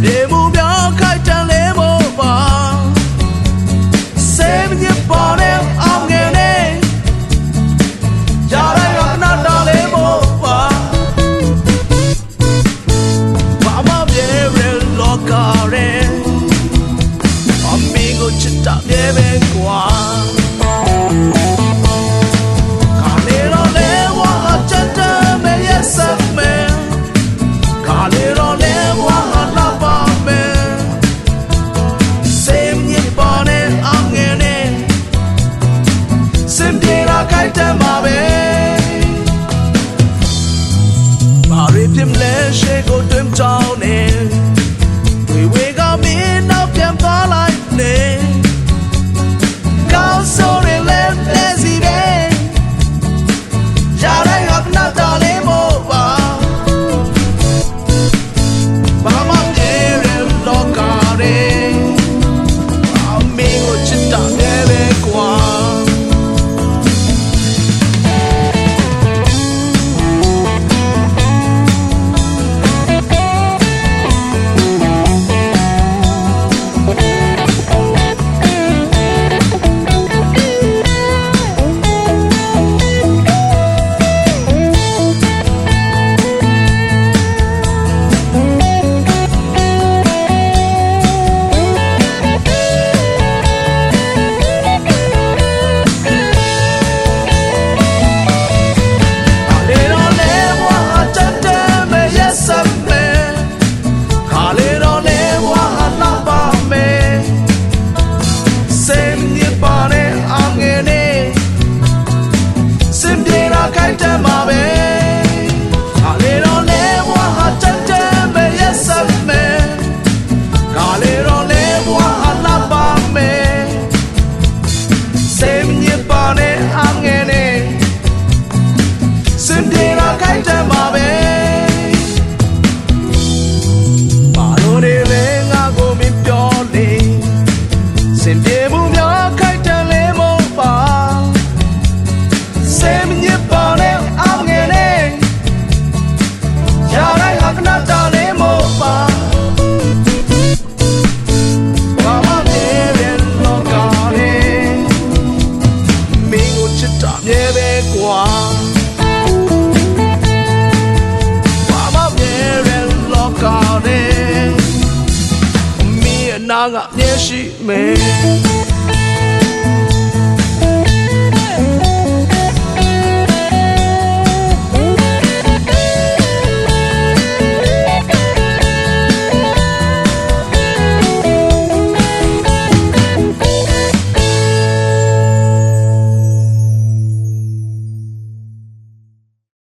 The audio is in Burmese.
别目标开战猎魔法 go ချစ်တာမြဲပဲကွာဘာမှမြဲရဲလောကနဲ့မိအနာကမျက်ရှိမယ်